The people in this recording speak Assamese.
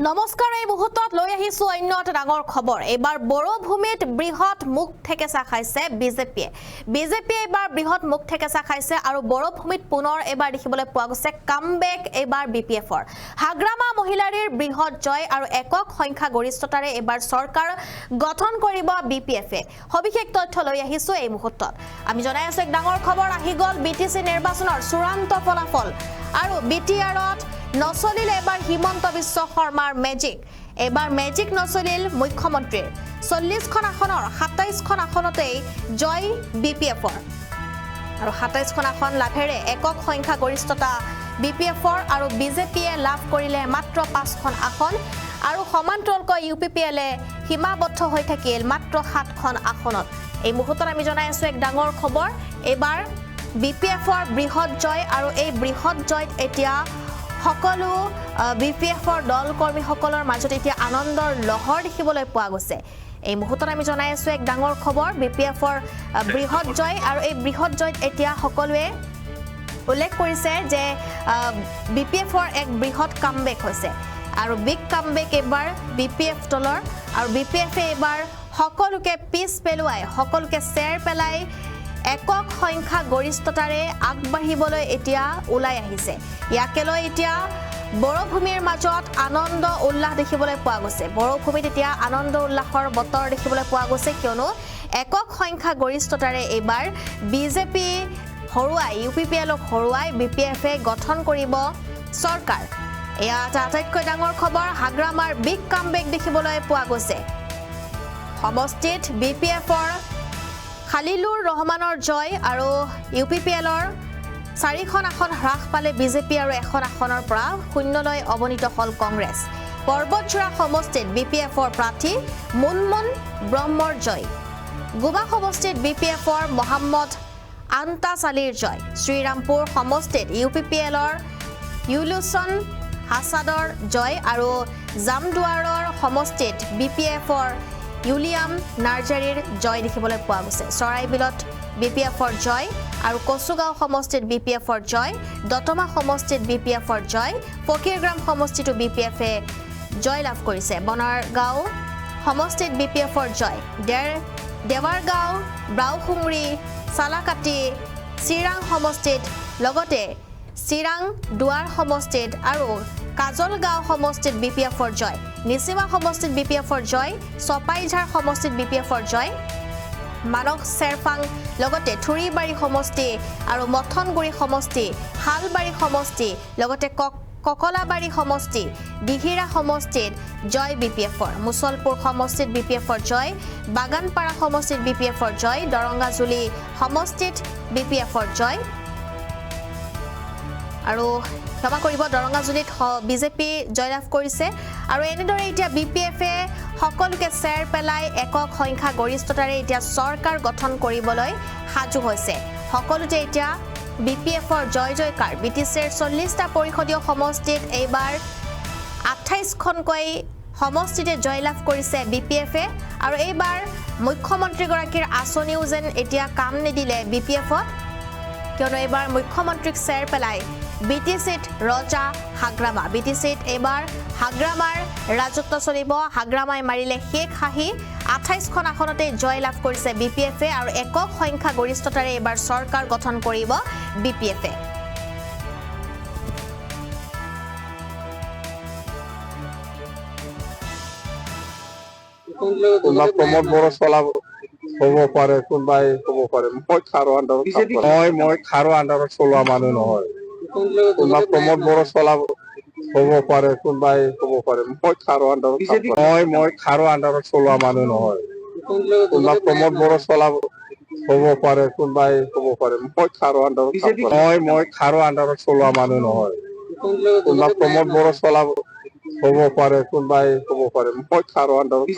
নমস্কাৰ এই মুহূৰ্তত লৈ আহিছো অন্য এটা ডাঙৰ খবৰ। এইবাৰ বড়োভূমিত বৃহৎ মুখ ঠেকেচা খাইছে বিজেপিয়ে। বিজেপিয়ে এইবাৰ বৃহৎ মুখ ঠেকেচা খাইছে আৰু বড়োভূমিত পুনৰ এইবাৰ দেখিবলৈ পোৱা গৈছে কামবেক এইবাৰ বি পি এফৰ হাগ্ৰামা মহিলাৰীৰ বৃহৎ জয় আৰু একক সংখ্যা গৰিষ্ঠতাৰে এইবাৰ চৰকাৰ গঠন কৰিব বি পি এফে সবিশেষ তথ্য লৈ আহিছো এই মুহূৰ্তত। আমি জনাই আছো এক ডাঙৰ খবৰ আহি গ'ল বি টি চি নিৰ্বাচনৰ চূড়ান্ত ফলাফল। আৰু বি টি আৰত নচলিল এইবাৰ হিমন্ত বিশ্ব শৰ্মাৰ মেজিক এইবাৰ মেজিক নচলিল মুখ্যমন্ত্ৰীৰ। চল্লিছখন আসনৰ সাতাইছখন আসনতেই জয় বি পি এফৰ আৰু সাতাইছখন আসন লাভেৰে একক সংখ্যা গৰিষ্ঠতা বি পি এফৰ আৰু বিজেপিয়ে লাভ কৰিলে মাত্ৰ পাঁচখন আসন। আৰু সমান্তৰালকৈ ইউ পি পি এলে সীমাবদ্ধ হৈ থাকিল মাত্ৰ সাতখন আসনত। এই মুহূৰ্তত আমি জনাই আছো এক ডাঙৰ খবৰ। এইবাৰ বি পি এফৰ বৃহৎ জয় আৰু এই বৃহৎ জয়ত এতিয়া সকলো বি পি এফৰ দল কৰ্মীসকলৰ মাজত এতিয়া আনন্দৰ লহৰ দেখিবলৈ পোৱা গৈছে। এই মুহূৰ্তত আমি জনাই আছো এক ডাঙৰ খবৰ বি পি এফৰ বৃহৎ জয় আৰু এই বৃহৎ জয়ত এতিয়া সকলোৱে উল্লেখ কৰিছে যে বি পি এফৰ এক বৃহৎ কামবেক হৈছে। আৰু বিগ কামবেক এইবাৰ বি পি এফ দলৰ আৰু বি পি এফে এইবাৰ সকলোকে পিছ পেলোৱাই সকলোকে চেৰ পেলাই একক সংখ্যা গৰিষ্ঠতাৰে আগবাঢ়িবলৈ এতিয়া ওলাই আহিছে। ইয়াকে লৈ এতিয়া বড়োভূমিৰ মাজত আনন্দ উল্লাস দেখিবলৈ পোৱা গৈছে। বড়োভূমিত এতিয়া আনন্দ উল্লাসৰ বতৰ দেখিবলৈ পোৱা গৈছে কিয়নো একক সংখ্যা গৰিষ্ঠতাৰে এইবাৰ বিজেপি হৰুৱাই ইউ পি পি এলক হৰুৱাই বি পি এফে গঠন কৰিব চৰকাৰ। এয়া এটা আটাইতকৈ ডাঙৰ খবৰ হাগ্ৰামাৰ বিগ কামবেক দেখিবলৈ পোৱা গৈছে। সমষ্টিত বি পি এফৰ খালিলুৰ ৰহমানৰ জয় আৰু ইউ পি পি এলৰ চাৰিখন আসন হ্ৰাস পালে বিজেপি আৰু এখন আসনৰ পৰা শূন্যলৈ অৱনীত হ'ল কংগ্ৰেছ। পৰ্বতচূড়া সমষ্টিত বি পি এফৰ প্ৰাৰ্থী মুনমুন ব্ৰহ্মৰ জয়। গোবা সমষ্টিত বি পি এফৰ মহম্মদ আন্তাছ আলীৰ জয়। শ্ৰীৰামপুৰ সমষ্টিত ইউ পি পি এলৰ ইউলুচন হাছাদৰ জয় আৰু জামদুৱাৰৰ সমষ্টিত বি পি এফৰ ইউলিয়াম নাৰ্জাৰীৰ জয় দেখিবলৈ পোৱা গৈছে। চৰাইবিলত বি পি এফৰ জয় আৰু কচুগাঁও সমষ্টিত বি পি এফৰ জয়, দতমা সমষ্টিত বি পি এফৰ জয়, ফকীৰগ্ৰাম সমষ্টিতো বি পি এফে জয় লাভ কৰিছে। বনাৰগাঁও সমষ্টিত বি পি এফৰ জয়। ডেৰ দেৱাৰগাঁও ব্ৰাউসুমুৰি চালাকাটি, চিৰাং সমষ্টিত লগতে চিৰাং দুৱাৰ সমষ্টিত আৰু কাজলগাঁও সমষ্টিত বি পি এফৰ জয়। নিচিমা সমষ্টিত বি পি এফৰ জয় চপাইঝাৰ সমষ্টিত বি পি এফৰ জয়। মানস চেৰফাং লগতে থুৰিবাৰী সমষ্টি আৰু মথনগুৰি সমষ্টি শালবাৰী সমষ্টি লগতে কক ককলাবাৰী সমষ্টি দিঘিৰা সমষ্টিত জয় বি পি এফৰ মুছলপুৰ সমষ্টিত বি পি এফৰ জয় বাগানপাৰা সমষ্টিত বি পি এফৰ জয় দৰংগাজুলি সমষ্টিত বি পি এফৰ জয়। আৰু ক্ষমা কৰিব দৰঙাজুলিত বিজেপি জয়লাভ কৰিছে। আৰু এনেদৰে এতিয়া বি পি এফে সকলোকে চেৰ পেলাই একক সংখ্যা গৰিষ্ঠতাৰে এতিয়া চৰকাৰ গঠন কৰিবলৈ সাজু হৈছে। সকলোতে এতিয়া বি পি এফৰ জয় জয়কাৰ বি টি চিৰ চল্লিছটা পৰিষদীয় সমষ্টিত এইবাৰ আঠাইছখনকৈ সমষ্টিতে জয়লাভ কৰিছে বি পি এফে। আৰু এইবাৰ মুখ্যমন্ত্ৰীগৰাকীৰ আঁচনিও যেন এতিয়া কাম নিদিলে বি পি এফত। কিয়নো এইবাৰ মুখ্যমন্ত্ৰীক চেৰ পেলাই বি টি চিত ৰজা হাগ্ৰামা। বি টি এইবাৰ হাগ্ৰামাৰ ৰাজত্ব চলিব। হাগ্ৰামাই মাৰিলে শেষ হাঁহি। আঠাইছখন আসনতে জয় লাভ কৰিছে বি পি এফে আৰু একক সংখ্যা গৰিষ্ঠতাৰে এইবাৰ চৰকাৰ গঠন কৰিব বি পি এফে কোনোবা প্ৰমোদ বড়ো চলাব হ'ব পাৰে কোনোবাই হ'ব পাৰে। মই খাৰো আণ্ডাৰত মই মই খাৰো আণ্ডাৰত চলোৱা মানুহ নহয়। কোনোবা প্ৰমোদ বড়ো চলাব হ'ব পাৰে কোনোবাই হ'ব পাৰে। মই খাৰো আণ্ডাৰত মই মই খাৰো আণ্ডাৰত চলোৱা মানুহ নহয়। কোনোবা প্ৰমোদ বড়ো চলাব হ'ব পাৰে কোনোবাই হ'ব পাৰে। মই খাৰো আণ্ডাৰত মই মই খাৰো আণ্ডাৰত চলোৱা মানুহ নহয়। কোনোবা প্ৰমোদ বড়ো চলাব হ'ব পাৰে কোনোবাই হ'ব পাৰে। মই খাৰো আণ্ডাৰত।